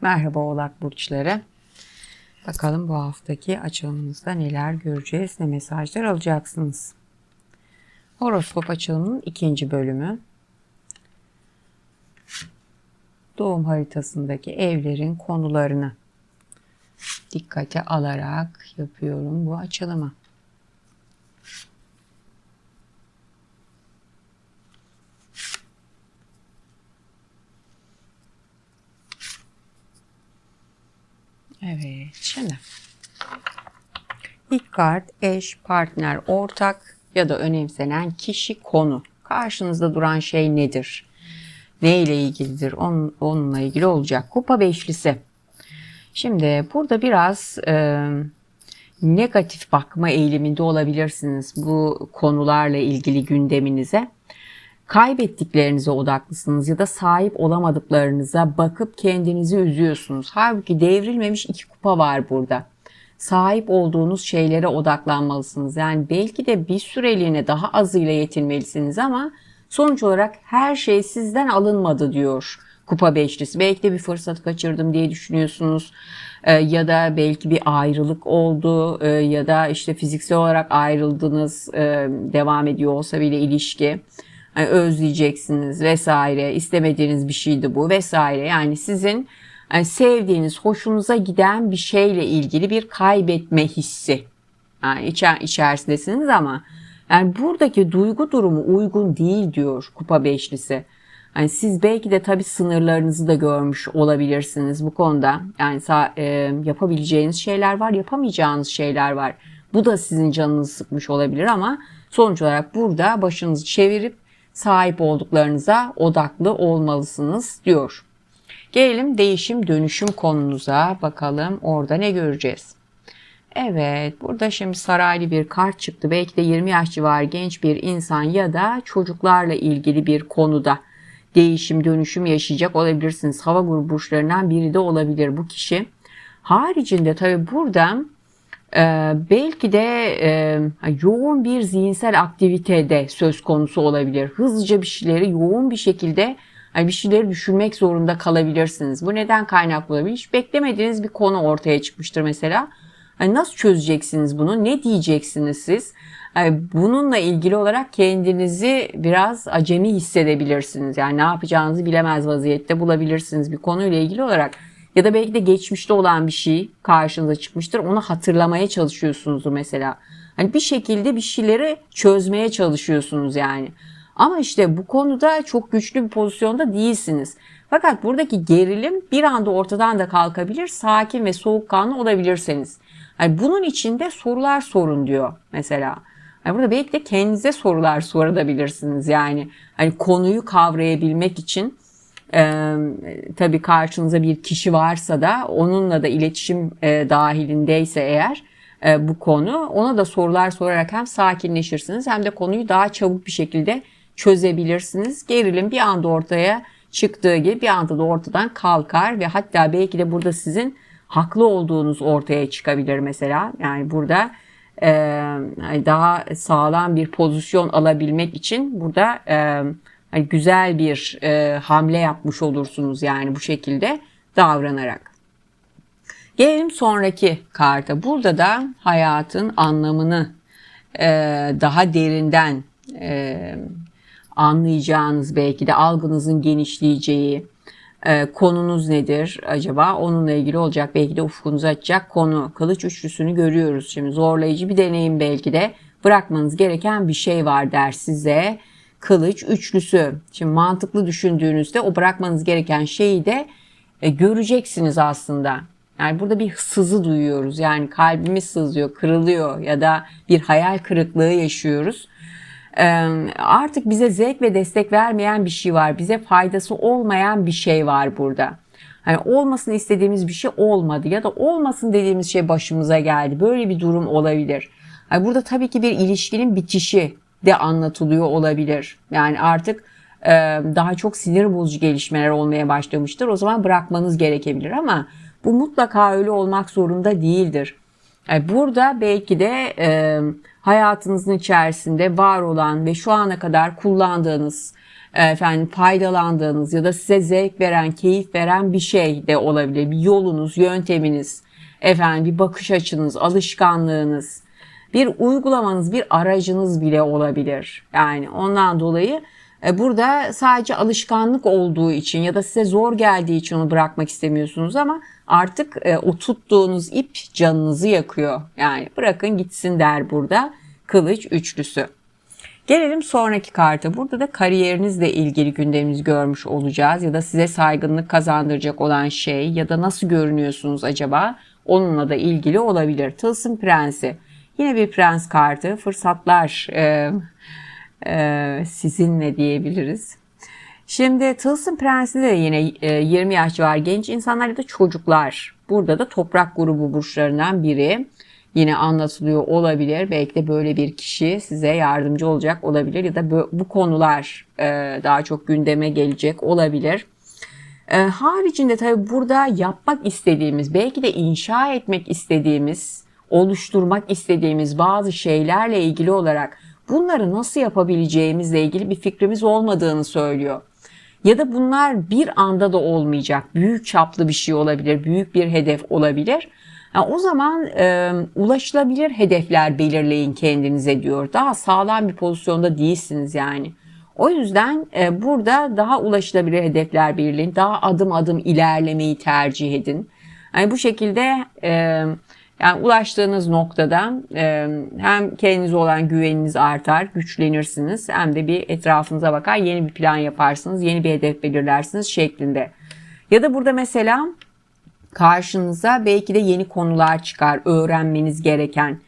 Merhaba Oğlak Burçları. Bakalım bu haftaki açılımımızda neler göreceğiz, ne mesajlar alacaksınız. Horoskop açılımının ikinci bölümü. Doğum haritasındaki evlerin konularını dikkate alarak yapıyorum bu açılımı. Evet, şimdi ilk kart eş, partner, ortak ya da önemsenen kişi konu. Karşınızda duran şey nedir? Ne ile ilgilidir? Onun, onunla ilgili olacak. Kupa beşlisi. Şimdi burada biraz e, negatif bakma eğiliminde olabilirsiniz bu konularla ilgili gündeminize. Kaybettiklerinize odaklısınız ya da sahip olamadıklarınıza bakıp kendinizi üzüyorsunuz. Halbuki devrilmemiş iki kupa var burada. Sahip olduğunuz şeylere odaklanmalısınız. Yani belki de bir süreliğine daha azıyla yetinmelisiniz ama sonuç olarak her şey sizden alınmadı diyor kupa beşlisi. Belki de bir fırsat kaçırdım diye düşünüyorsunuz. Ee, ya da belki bir ayrılık oldu ee, ya da işte fiziksel olarak ayrıldınız ee, devam ediyor olsa bile ilişki yani özleyeceksiniz vesaire istemediğiniz bir şeydi bu vesaire yani sizin yani sevdiğiniz hoşunuza giden bir şeyle ilgili bir kaybetme hissi yani içer, içerisindesiniz ama yani buradaki duygu durumu uygun değil diyor kupa beşlisi. Yani siz belki de tabii sınırlarınızı da görmüş olabilirsiniz bu konuda. Yani e, yapabileceğiniz şeyler var, yapamayacağınız şeyler var. Bu da sizin canınızı sıkmış olabilir ama sonuç olarak burada başınızı çevirip sahip olduklarınıza odaklı olmalısınız diyor. Gelelim değişim dönüşüm konunuza bakalım orada ne göreceğiz. Evet burada şimdi saraylı bir kart çıktı. Belki de 20 yaş civarı genç bir insan ya da çocuklarla ilgili bir konuda değişim dönüşüm yaşayacak olabilirsiniz. Hava grubu burçlarından biri de olabilir bu kişi. Haricinde tabi burada ee, belki de e, yoğun bir zihinsel aktivitede söz konusu olabilir. Hızlıca bir şeyleri yoğun bir şekilde yani bir şeyleri düşünmek zorunda kalabilirsiniz. Bu neden kaynaklı olabilir? Hiç beklemediğiniz bir konu ortaya çıkmıştır mesela. Yani nasıl çözeceksiniz bunu? Ne diyeceksiniz siz? Yani bununla ilgili olarak kendinizi biraz acemi hissedebilirsiniz. Yani ne yapacağınızı bilemez vaziyette bulabilirsiniz bir konuyla ilgili olarak ya da belki de geçmişte olan bir şey karşınıza çıkmıştır. Onu hatırlamaya çalışıyorsunuzdur mesela. Hani bir şekilde bir şeyleri çözmeye çalışıyorsunuz yani. Ama işte bu konuda çok güçlü bir pozisyonda değilsiniz. Fakat buradaki gerilim bir anda ortadan da kalkabilir. Sakin ve soğukkanlı olabilirseniz. Yani bunun içinde sorular sorun diyor mesela. Yani burada belki de kendinize sorular sorabilirsiniz. Yani hani konuyu kavrayabilmek için e, tabii karşınıza bir kişi varsa da onunla da iletişim e, dahilindeyse eğer e, bu konu ona da sorular sorarak hem sakinleşirsiniz hem de konuyu daha çabuk bir şekilde çözebilirsiniz. Gerilim bir anda ortaya çıktığı gibi bir anda da ortadan kalkar ve hatta belki de burada sizin haklı olduğunuz ortaya çıkabilir mesela. Yani burada e, daha sağlam bir pozisyon alabilmek için burada e, hani güzel bir e, hamle yapmış olursunuz yani bu şekilde davranarak. Gelelim sonraki karta. Burada da hayatın anlamını e, daha derinden e, anlayacağınız belki de algınızın genişleyeceği, e, konunuz nedir acaba? Onunla ilgili olacak belki de ufkunuzu açacak konu. Kılıç üçlüsünü görüyoruz şimdi. Zorlayıcı bir deneyim belki de. Bırakmanız gereken bir şey var der size kılıç üçlüsü. Şimdi mantıklı düşündüğünüzde o bırakmanız gereken şeyi de e, göreceksiniz aslında. Yani burada bir sızı duyuyoruz. Yani kalbimiz sızıyor, kırılıyor ya da bir hayal kırıklığı yaşıyoruz. E, artık bize zevk ve destek vermeyen bir şey var. Bize faydası olmayan bir şey var burada. Hani olmasını istediğimiz bir şey olmadı ya da olmasın dediğimiz şey başımıza geldi. Böyle bir durum olabilir. Yani burada tabii ki bir ilişkinin bitişi de anlatılıyor olabilir. Yani artık e, daha çok sinir bozucu gelişmeler olmaya başlamıştır. O zaman bırakmanız gerekebilir ama bu mutlaka öyle olmak zorunda değildir. Yani e, burada belki de e, hayatınızın içerisinde var olan ve şu ana kadar kullandığınız efendim faydalandığınız ya da size zevk veren, keyif veren bir şey de olabilir. Bir yolunuz, yönteminiz, efendim bir bakış açınız, alışkanlığınız, bir uygulamanız, bir aracınız bile olabilir. Yani ondan dolayı e, burada sadece alışkanlık olduğu için ya da size zor geldiği için onu bırakmak istemiyorsunuz ama artık e, o tuttuğunuz ip canınızı yakıyor. Yani bırakın gitsin der burada kılıç üçlüsü. Gelelim sonraki karta. Burada da kariyerinizle ilgili gündemimizi görmüş olacağız ya da size saygınlık kazandıracak olan şey ya da nasıl görünüyorsunuz acaba onunla da ilgili olabilir. Tılsım Prensi. Yine bir prens kartı. Fırsatlar e, e, sizinle diyebiliriz. Şimdi Tılsım Prensi de yine e, 20 yaş var genç insanlar ya da çocuklar. Burada da toprak grubu burçlarından biri yine anlatılıyor olabilir. Belki de böyle bir kişi size yardımcı olacak olabilir ya da bu, bu konular e, daha çok gündeme gelecek olabilir. E, haricinde tabii burada yapmak istediğimiz, belki de inşa etmek istediğimiz, oluşturmak istediğimiz bazı şeylerle ilgili olarak bunları nasıl yapabileceğimizle ilgili bir fikrimiz olmadığını söylüyor. Ya da bunlar bir anda da olmayacak. Büyük çaplı bir şey olabilir, büyük bir hedef olabilir. Yani o zaman e, ulaşılabilir hedefler belirleyin kendinize diyor. Daha sağlam bir pozisyonda değilsiniz yani. O yüzden e, burada daha ulaşılabilir hedefler belirleyin. Daha adım adım ilerlemeyi tercih edin. Yani bu şekilde e, yani ulaştığınız noktada e, hem kendinize olan güveniniz artar, güçlenirsiniz. Hem de bir etrafınıza bakar, yeni bir plan yaparsınız, yeni bir hedef belirlersiniz şeklinde. Ya da burada mesela karşınıza belki de yeni konular çıkar, öğrenmeniz gereken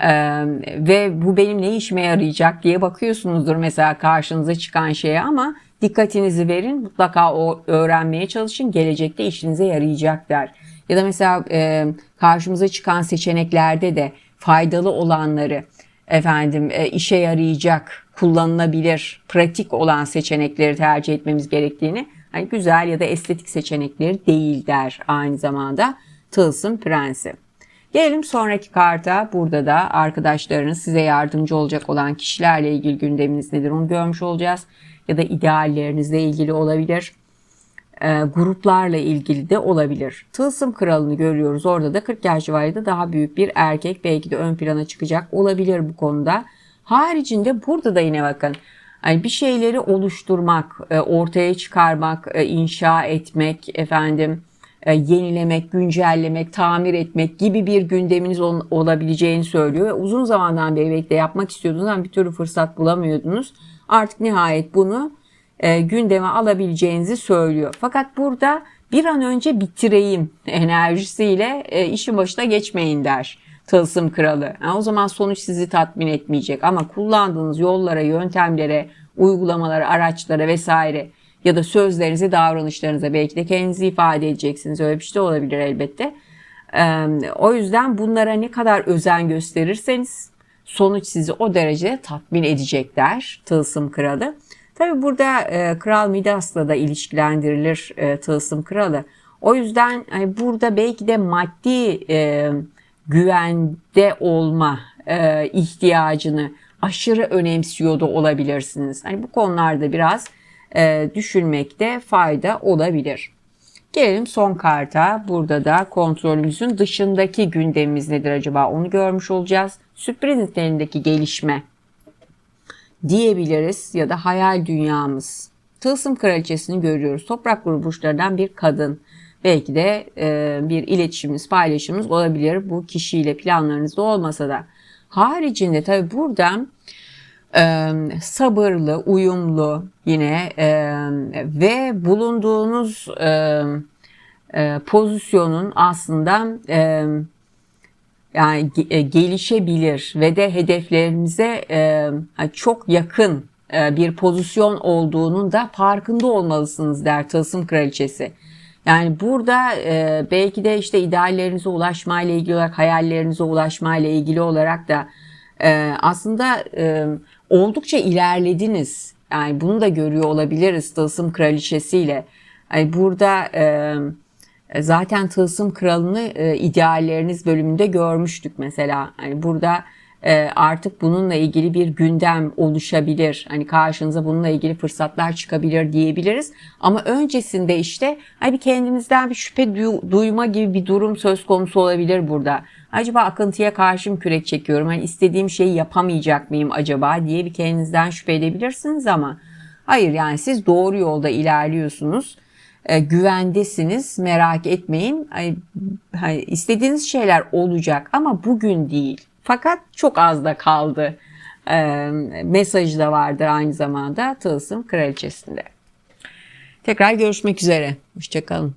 ee, ve bu benim ne işime yarayacak diye bakıyorsunuzdur mesela karşınıza çıkan şeye ama dikkatinizi verin mutlaka o öğrenmeye çalışın gelecekte işinize yarayacak der. Ya da mesela e, karşımıza çıkan seçeneklerde de faydalı olanları efendim e, işe yarayacak, kullanılabilir, pratik olan seçenekleri tercih etmemiz gerektiğini hani güzel ya da estetik seçenekleri değil der aynı zamanda Tılsım Prensi. Gelelim sonraki karta. Burada da arkadaşlarınız size yardımcı olacak olan kişilerle ilgili gündeminiz nedir onu görmüş olacağız. Ya da ideallerinizle ilgili olabilir. E, gruplarla ilgili de olabilir. Tılsım kralını görüyoruz. Orada da 40 yaş civarında daha büyük bir erkek belki de ön plana çıkacak olabilir bu konuda. Haricinde burada da yine bakın yani bir şeyleri oluşturmak, e, ortaya çıkarmak, e, inşa etmek, efendim yenilemek, güncellemek, tamir etmek gibi bir gündeminiz olabileceğini söylüyor. Uzun zamandan beri belki de yapmak istiyordunuz ama bir türlü fırsat bulamıyordunuz. Artık nihayet bunu e, gündeme alabileceğinizi söylüyor. Fakat burada bir an önce bitireyim enerjisiyle e, işin başına geçmeyin der tılsım kralı. Yani o zaman sonuç sizi tatmin etmeyecek ama kullandığınız yollara, yöntemlere, uygulamalara, araçlara vesaire ya da sözlerinize, davranışlarınıza belki de kendinizi ifade edeceksiniz. Öyle bir şey de olabilir elbette. O yüzden bunlara ne kadar özen gösterirseniz sonuç sizi o derece tatmin edecek der Tılsım Kralı. Tabi burada e, Kral Midas'la da ilişkilendirilir e, Tılsım Kralı. O yüzden hani burada belki de maddi e, güvende olma e, ihtiyacını aşırı önemsiyor da olabilirsiniz. Hani bu konularda biraz e, düşünmekte fayda olabilir. Gelelim son karta. Burada da kontrolümüzün dışındaki gündemimiz nedir acaba onu görmüş olacağız. Sürpriz niteliğindeki gelişme diyebiliriz ya da hayal dünyamız. Tılsım kraliçesini görüyoruz. Toprak grubu bir kadın. Belki de e, bir iletişimimiz, paylaşımımız olabilir bu kişiyle planlarınızda olmasa da. Haricinde tabi buradan e, sabırlı, uyumlu yine e, ve bulunduğunuz e, e, pozisyonun aslında e, yani e, gelişebilir ve de hedeflerinize e, çok yakın e, bir pozisyon olduğunun da farkında olmalısınız der Tılsım Kraliçesi. Yani burada belki de işte ideallerinize ulaşmayla ilgili olarak, hayallerinize ulaşmayla ilgili olarak da aslında oldukça ilerlediniz. Yani bunu da görüyor olabiliriz Tılsım Kraliçesiyle. Yani burada e, zaten Tılsım Kralı'nı e, idealleriniz bölümünde görmüştük mesela. Yani burada e, artık bununla ilgili bir gündem oluşabilir. Hani karşınıza bununla ilgili fırsatlar çıkabilir diyebiliriz. Ama öncesinde işte hani kendinizden bir şüphe duy- duyma gibi bir durum söz konusu olabilir burada. Acaba akıntıya karşı mı kürek çekiyorum? Hani istediğim şeyi yapamayacak mıyım acaba diye bir kendinizden şüphe edebilirsiniz ama hayır yani siz doğru yolda ilerliyorsunuz. E, güvendesiniz merak etmeyin. İstediğiniz şeyler olacak ama bugün değil. Fakat çok az da kaldı. E, mesajı da vardır aynı zamanda Tılsım Kraliçesi'nde. Tekrar görüşmek üzere. Hoşçakalın.